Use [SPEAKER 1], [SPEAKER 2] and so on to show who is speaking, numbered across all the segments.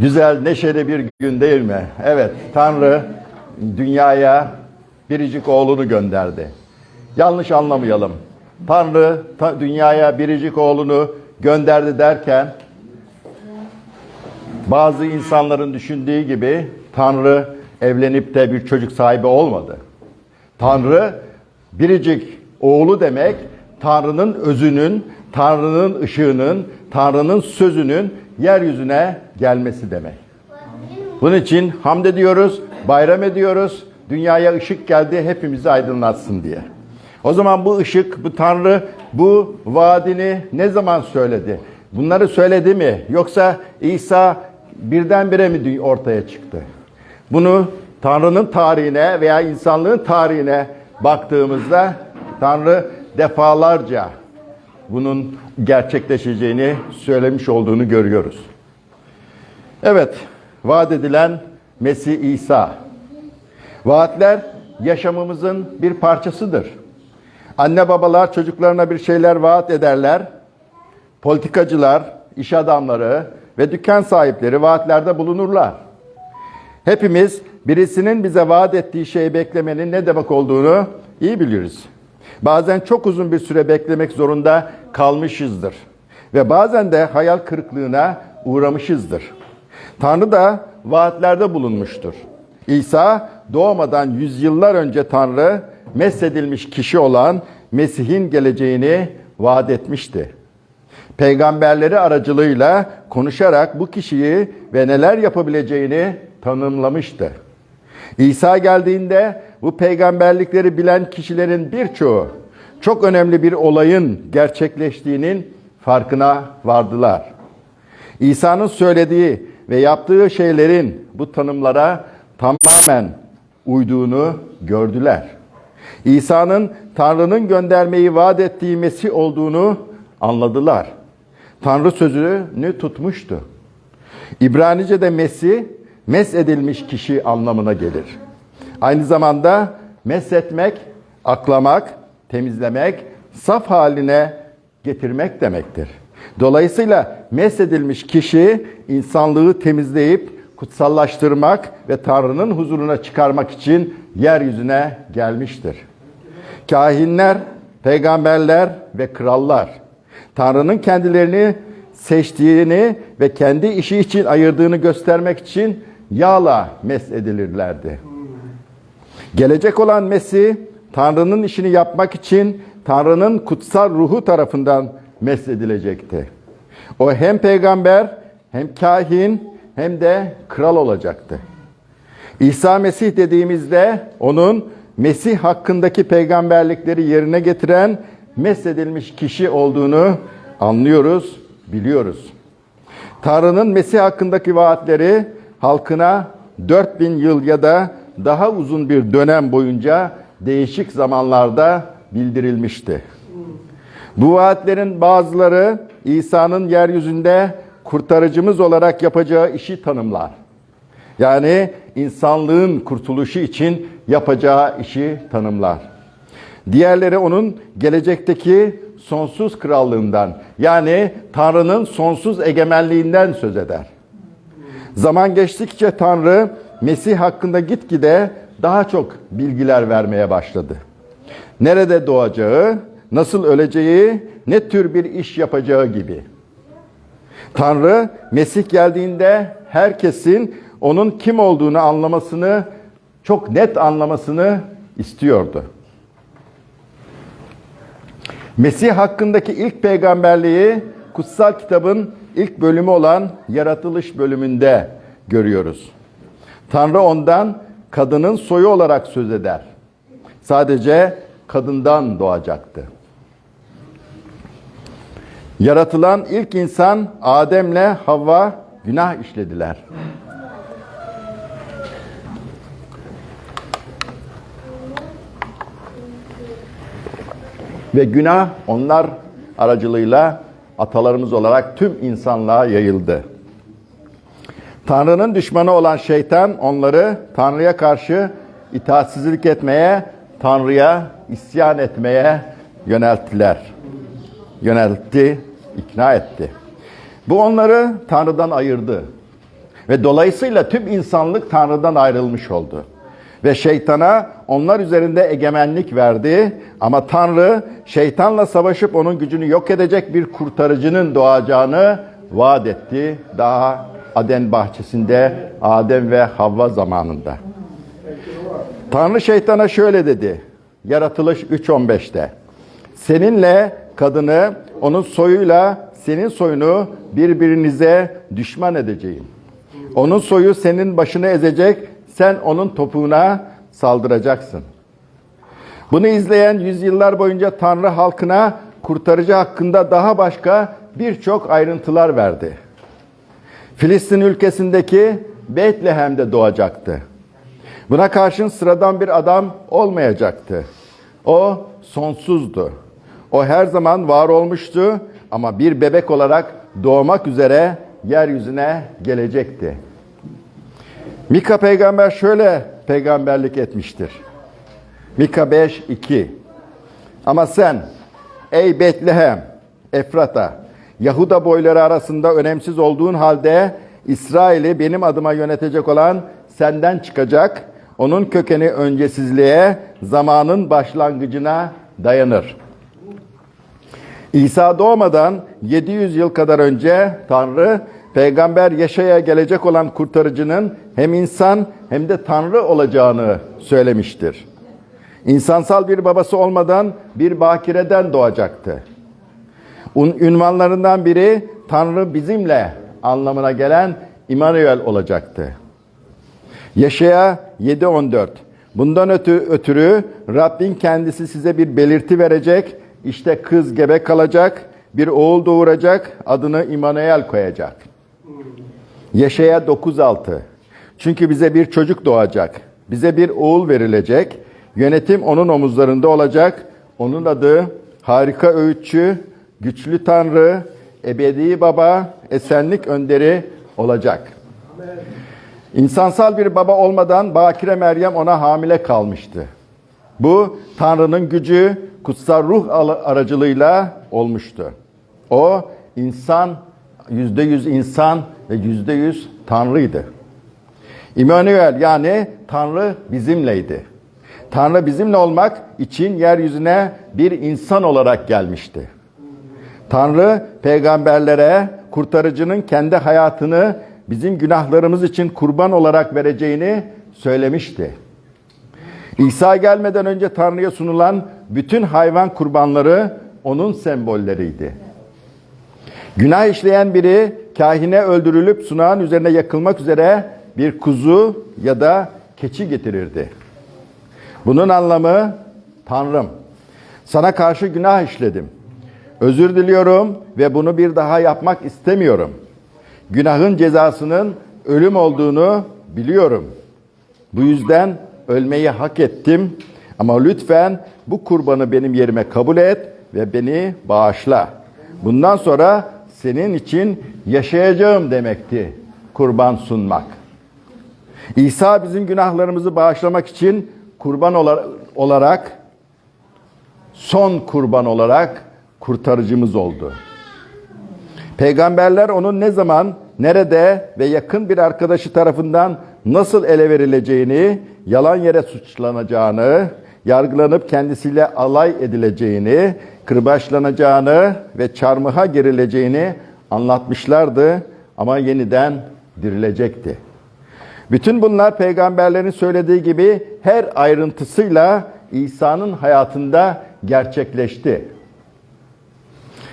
[SPEAKER 1] Güzel, neşeli bir gün değil mi? Evet, Tanrı dünyaya biricik oğlunu gönderdi. Yanlış anlamayalım. Tanrı ta- dünyaya biricik oğlunu gönderdi derken bazı insanların düşündüğü gibi Tanrı evlenip de bir çocuk sahibi olmadı. Tanrı biricik oğlu demek Tanrı'nın özünün, Tanrı'nın ışığının, Tanrı'nın sözünün yeryüzüne gelmesi demek. Bunun için hamd ediyoruz, bayram ediyoruz. Dünyaya ışık geldi, hepimizi aydınlatsın diye. O zaman bu ışık, bu Tanrı bu vaadini ne zaman söyledi? Bunları söyledi mi? Yoksa İsa birdenbire mi ortaya çıktı? Bunu Tanrı'nın tarihine veya insanlığın tarihine baktığımızda Tanrı defalarca bunun gerçekleşeceğini söylemiş olduğunu görüyoruz. Evet, vaat edilen Mesih İsa. Vaatler yaşamımızın bir parçasıdır. Anne babalar çocuklarına bir şeyler vaat ederler. Politikacılar, iş adamları ve dükkan sahipleri vaatlerde bulunurlar. Hepimiz birisinin bize vaat ettiği şeyi beklemenin ne demek olduğunu iyi biliriz. Bazen çok uzun bir süre beklemek zorunda kalmışızdır. Ve bazen de hayal kırıklığına uğramışızdır. Tanrı da vaatlerde bulunmuştur. İsa doğmadan yüzyıllar önce Tanrı mesedilmiş kişi olan Mesih'in geleceğini vaat etmişti. Peygamberleri aracılığıyla konuşarak bu kişiyi ve neler yapabileceğini tanımlamıştı. İsa geldiğinde bu peygamberlikleri bilen kişilerin birçoğu çok önemli bir olayın gerçekleştiğinin farkına vardılar. İsa'nın söylediği ve yaptığı şeylerin bu tanımlara tamamen uyduğunu gördüler. İsa'nın Tanrı'nın göndermeyi vaat ettiği Mesih olduğunu anladılar. Tanrı sözünü tutmuştu. İbranice'de Mesih, mes edilmiş kişi anlamına gelir. Aynı zamanda mes etmek, aklamak, temizlemek, saf haline getirmek demektir. Dolayısıyla mes edilmiş kişi insanlığı temizleyip kutsallaştırmak ve Tanrı'nın huzuruna çıkarmak için yeryüzüne gelmiştir. Kahinler, peygamberler ve krallar Tanrı'nın kendilerini seçtiğini ve kendi işi için ayırdığını göstermek için yağla mes edilirlerdi. Gelecek olan Mesih, Tanrı'nın işini yapmak için Tanrı'nın kutsal ruhu tarafından mesedilecekti. O hem peygamber, hem kahin, hem de kral olacaktı. İsa Mesih dediğimizde onun Mesih hakkındaki peygamberlikleri yerine getiren mesedilmiş kişi olduğunu anlıyoruz, biliyoruz. Tanrı'nın Mesih hakkındaki vaatleri halkına 4000 yıl ya da daha uzun bir dönem boyunca değişik zamanlarda bildirilmişti. Bu vaatlerin bazıları İsa'nın yeryüzünde kurtarıcımız olarak yapacağı işi tanımlar. Yani insanlığın kurtuluşu için yapacağı işi tanımlar. Diğerleri onun gelecekteki sonsuz krallığından yani Tanrı'nın sonsuz egemenliğinden söz eder. Zaman geçtikçe Tanrı Mesih hakkında gitgide daha çok bilgiler vermeye başladı. Nerede doğacağı, nasıl öleceği, ne tür bir iş yapacağı gibi. Tanrı Mesih geldiğinde herkesin onun kim olduğunu anlamasını, çok net anlamasını istiyordu. Mesih hakkındaki ilk peygamberliği kutsal kitabın ilk bölümü olan yaratılış bölümünde görüyoruz. Tanrı ondan kadının soyu olarak söz eder. Sadece kadından doğacaktı. Yaratılan ilk insan Adem'le Havva günah işlediler. Ve günah onlar aracılığıyla atalarımız olarak tüm insanlığa yayıldı. Tanrı'nın düşmanı olan şeytan onları Tanrı'ya karşı itaatsizlik etmeye, Tanrı'ya isyan etmeye yönelttiler. Yöneltti, ikna etti. Bu onları Tanrı'dan ayırdı. Ve dolayısıyla tüm insanlık Tanrı'dan ayrılmış oldu. Ve şeytana onlar üzerinde egemenlik verdi. Ama Tanrı şeytanla savaşıp onun gücünü yok edecek bir kurtarıcının doğacağını vaat etti. Daha Aden bahçesinde Adem ve Havva zamanında. Tanrı şeytana şöyle dedi. Yaratılış 3.15'te. Seninle kadını onun soyuyla senin soyunu birbirinize düşman edeceğim. Onun soyu senin başını ezecek, sen onun topuğuna saldıracaksın. Bunu izleyen yüzyıllar boyunca Tanrı halkına kurtarıcı hakkında daha başka birçok ayrıntılar verdi. Filistin ülkesindeki Betlehem'de doğacaktı. Buna karşın sıradan bir adam olmayacaktı. O sonsuzdu. O her zaman var olmuştu ama bir bebek olarak doğmak üzere yeryüzüne gelecekti. Mika peygamber şöyle peygamberlik etmiştir. Mika 5 2 Ama sen ey Betlehem, Efrata, Yahuda boyları arasında önemsiz olduğun halde İsrail'i benim adıma yönetecek olan senden çıkacak. Onun kökeni öncesizliğe, zamanın başlangıcına dayanır. İsa doğmadan 700 yıl kadar önce Tanrı peygamber Yaşaya gelecek olan kurtarıcının hem insan hem de Tanrı olacağını söylemiştir. İnsansal bir babası olmadan bir bakireden doğacaktı. Un- Ünvanlarından biri Tanrı bizimle anlamına gelen İmanuel olacaktı. Yaşaya 7.14 Bundan ötü- ötürü Rabbin kendisi size bir belirti verecek. İşte kız gebe kalacak, bir oğul doğuracak, adını İmanuel koyacak. Yaşaya 9.6 Çünkü bize bir çocuk doğacak, bize bir oğul verilecek, yönetim onun omuzlarında olacak. Onun adı harika öğütçü, güçlü Tanrı, ebedi baba, esenlik önderi olacak. İnsansal bir baba olmadan Bakire Meryem ona hamile kalmıştı. Bu Tanrı'nın gücü kutsal ruh aracılığıyla olmuştu. O insan, yüzde yüz insan ve yüzde yüz Tanrı'ydı. İmanuel yani Tanrı bizimleydi. Tanrı bizimle olmak için yeryüzüne bir insan olarak gelmişti. Tanrı peygamberlere kurtarıcının kendi hayatını bizim günahlarımız için kurban olarak vereceğini söylemişti. İsa gelmeden önce Tanrı'ya sunulan bütün hayvan kurbanları onun sembolleriydi. Günah işleyen biri kahine öldürülüp sunağın üzerine yakılmak üzere bir kuzu ya da keçi getirirdi. Bunun anlamı Tanrım sana karşı günah işledim. Özür diliyorum ve bunu bir daha yapmak istemiyorum. Günahın cezasının ölüm olduğunu biliyorum. Bu yüzden ölmeyi hak ettim ama lütfen bu kurbanı benim yerime kabul et ve beni bağışla. Bundan sonra senin için yaşayacağım demekti kurban sunmak. İsa bizim günahlarımızı bağışlamak için kurban ola- olarak son kurban olarak kurtarıcımız oldu. Peygamberler onun ne zaman, nerede ve yakın bir arkadaşı tarafından nasıl ele verileceğini, yalan yere suçlanacağını, yargılanıp kendisiyle alay edileceğini, kırbaçlanacağını ve çarmıha gerileceğini anlatmışlardı ama yeniden dirilecekti. Bütün bunlar peygamberlerin söylediği gibi her ayrıntısıyla İsa'nın hayatında gerçekleşti.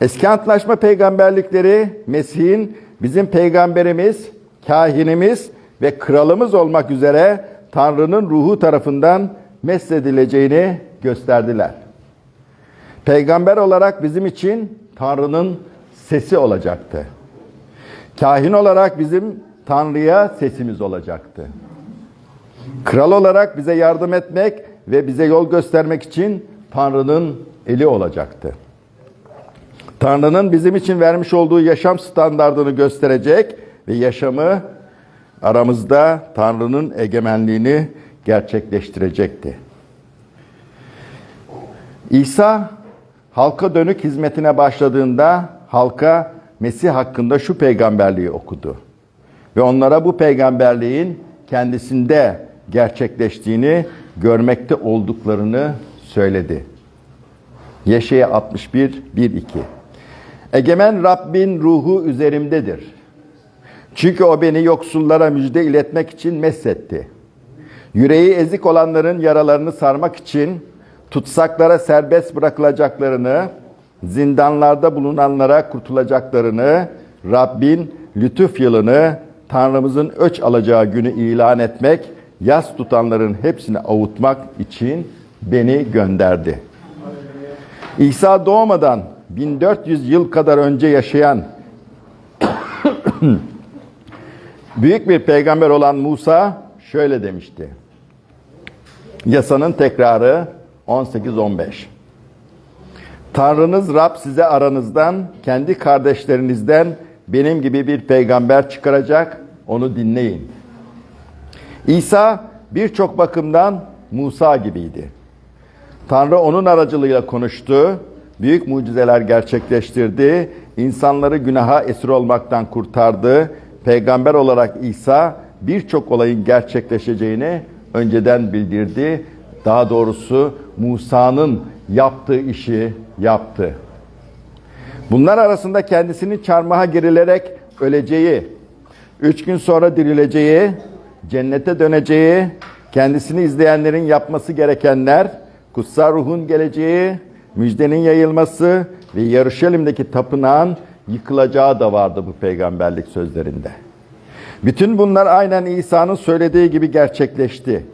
[SPEAKER 1] Eski Antlaşma peygamberlikleri Mesih'in bizim peygamberimiz, kahinimiz ve kralımız olmak üzere Tanrı'nın ruhu tarafından mesledileceğini gösterdiler. Peygamber olarak bizim için Tanrı'nın sesi olacaktı. Kahin olarak bizim Tanrı'ya sesimiz olacaktı. Kral olarak bize yardım etmek ve bize yol göstermek için Tanrı'nın eli olacaktı. Tanrı'nın bizim için vermiş olduğu yaşam standartını gösterecek ve yaşamı aramızda Tanrı'nın egemenliğini gerçekleştirecekti. İsa halka dönük hizmetine başladığında halka Mesih hakkında şu peygamberliği okudu. ve onlara bu peygamberliğin kendisinde gerçekleştiğini görmekte olduklarını söyledi. Yeşaya 61 1 2. Egemen Rabbin ruhu üzerimdedir. Çünkü o beni yoksullara müjde iletmek için mesletti. Yüreği ezik olanların yaralarını sarmak için tutsaklara serbest bırakılacaklarını, zindanlarda bulunanlara kurtulacaklarını, Rabbin lütuf yılını, Tanrımızın öç alacağı günü ilan etmek, yas tutanların hepsini avutmak için beni gönderdi. İsa doğmadan 1400 yıl kadar önce yaşayan büyük bir peygamber olan Musa şöyle demişti. Yasanın tekrarı 18-15. Tanrınız Rab size aranızdan, kendi kardeşlerinizden benim gibi bir peygamber çıkaracak, onu dinleyin. İsa birçok bakımdan Musa gibiydi. Tanrı onun aracılığıyla konuştu, büyük mucizeler gerçekleştirdi, insanları günaha esir olmaktan kurtardı. Peygamber olarak İsa birçok olayın gerçekleşeceğini önceden bildirdi. Daha doğrusu Musa'nın yaptığı işi yaptı. Bunlar arasında kendisinin çarmıha gerilerek öleceği, üç gün sonra dirileceği, cennete döneceği, kendisini izleyenlerin yapması gerekenler, kutsal ruhun geleceği, müjdenin yayılması ve Yarışelim'deki tapınağın yıkılacağı da vardı bu peygamberlik sözlerinde. Bütün bunlar aynen İsa'nın söylediği gibi gerçekleşti.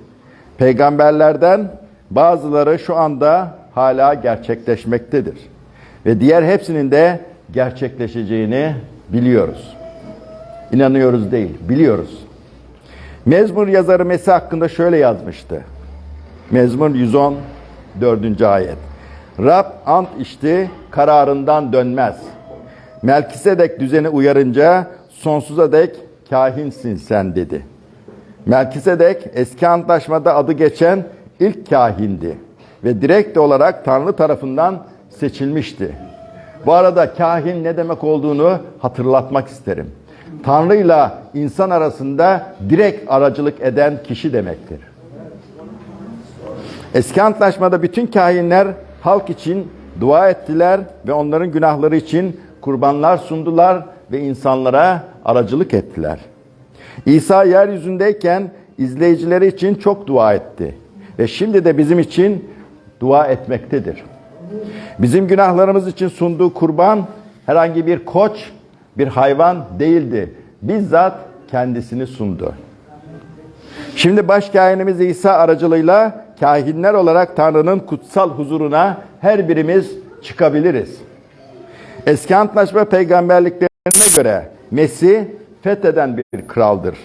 [SPEAKER 1] Peygamberlerden bazıları şu anda hala gerçekleşmektedir. Ve diğer hepsinin de gerçekleşeceğini biliyoruz. İnanıyoruz değil, biliyoruz. Mezmur yazarı Mesih hakkında şöyle yazmıştı. Mezmur 110 4. ayet. Rab ant içti, kararından dönmez. Melkisedek düzeni uyarınca sonsuza dek kahinsin sen dedi. Melkisedek eski antlaşmada adı geçen ilk kahindi ve direkt olarak Tanrı tarafından seçilmişti. Bu arada kahin ne demek olduğunu hatırlatmak isterim. Tanrı ile insan arasında direkt aracılık eden kişi demektir. Eski antlaşmada bütün kahinler halk için dua ettiler ve onların günahları için kurbanlar sundular ve insanlara aracılık ettiler. İsa yeryüzündeyken izleyicileri için çok dua etti ve şimdi de bizim için dua etmektedir. Bizim günahlarımız için sunduğu kurban herhangi bir koç, bir hayvan değildi. Bizzat kendisini sundu. Şimdi başkahinimiz İsa aracılığıyla kahinler olarak Tanrı'nın kutsal huzuruna her birimiz çıkabiliriz. Eski Antlaşma peygamberliklerine göre Mesih fetheden bir kraldır.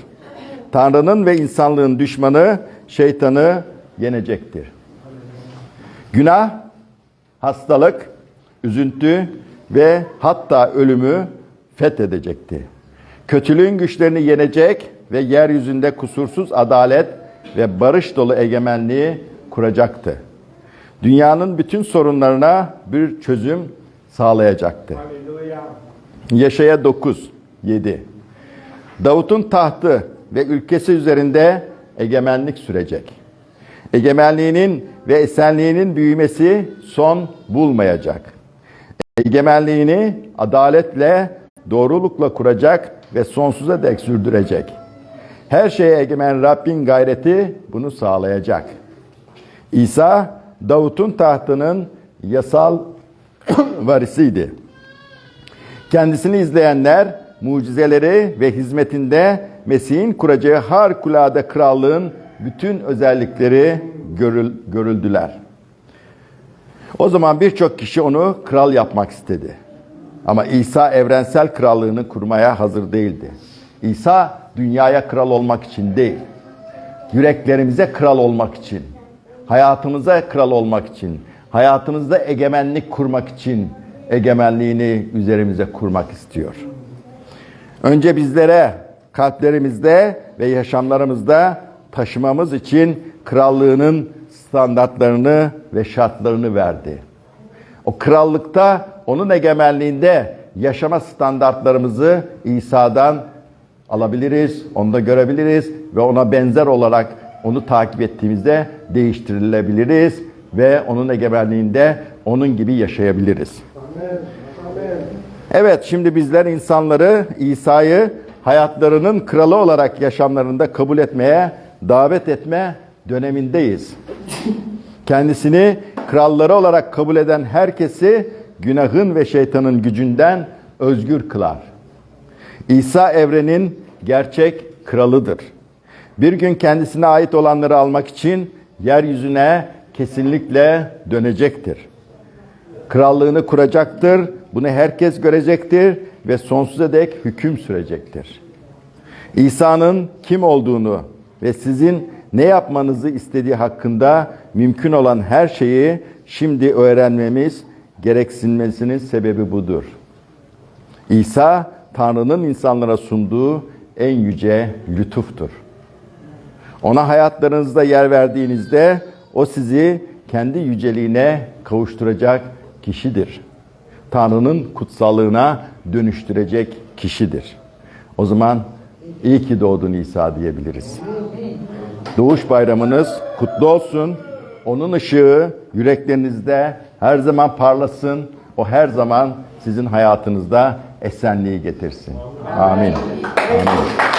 [SPEAKER 1] Tanrı'nın ve insanlığın düşmanı şeytanı yenecektir. Günah, hastalık, üzüntü ve hatta ölümü fethedecekti. Kötülüğün güçlerini yenecek ve yeryüzünde kusursuz adalet ve barış dolu egemenliği kuracaktı. Dünyanın bütün sorunlarına bir çözüm sağlayacaktı. Yaşaya 9, 7. Davut'un tahtı ve ülkesi üzerinde egemenlik sürecek. Egemenliğinin ve esenliğinin büyümesi son bulmayacak. Egemenliğini adaletle, doğrulukla kuracak ve sonsuza dek sürdürecek. Her şeye egemen Rabbin gayreti bunu sağlayacak. İsa, Davut'un tahtının yasal varisiydi. Kendisini izleyenler mucizeleri ve hizmetinde Mesih'in kuracağı harikulade krallığın bütün özellikleri görül, görüldüler. O zaman birçok kişi onu kral yapmak istedi. Ama İsa evrensel krallığını kurmaya hazır değildi. İsa dünyaya kral olmak için değil, yüreklerimize kral olmak için, hayatımıza kral olmak için, hayatımızda egemenlik kurmak için egemenliğini üzerimize kurmak istiyor. Önce bizlere kalplerimizde ve yaşamlarımızda taşımamız için krallığının standartlarını ve şartlarını verdi. O krallıkta, onun egemenliğinde yaşama standartlarımızı İsa'dan alabiliriz, onu da görebiliriz ve ona benzer olarak onu takip ettiğimizde değiştirilebiliriz ve onun egemenliğinde onun gibi yaşayabiliriz. Evet şimdi bizler insanları İsa'yı hayatlarının kralı olarak yaşamlarında kabul etmeye davet etme dönemindeyiz. Kendisini kralları olarak kabul eden herkesi günahın ve şeytanın gücünden özgür kılar. İsa evrenin gerçek kralıdır. Bir gün kendisine ait olanları almak için yeryüzüne kesinlikle dönecektir. Krallığını kuracaktır. Bunu herkes görecektir ve sonsuza dek hüküm sürecektir. İsa'nın kim olduğunu ve sizin ne yapmanızı istediği hakkında mümkün olan her şeyi şimdi öğrenmemiz gereksinmesinin sebebi budur. İsa Tanrı'nın insanlara sunduğu en yüce lütuftur. Ona hayatlarınızda yer verdiğinizde o sizi kendi yüceliğine kavuşturacak kişidir. Tanrı'nın kutsallığına dönüştürecek kişidir. O zaman iyi ki doğdun İsa diyebiliriz. Doğuş bayramınız kutlu olsun. Onun ışığı yüreklerinizde her zaman parlasın. O her zaman sizin hayatınızda esenliği getirsin. Amin. Amin.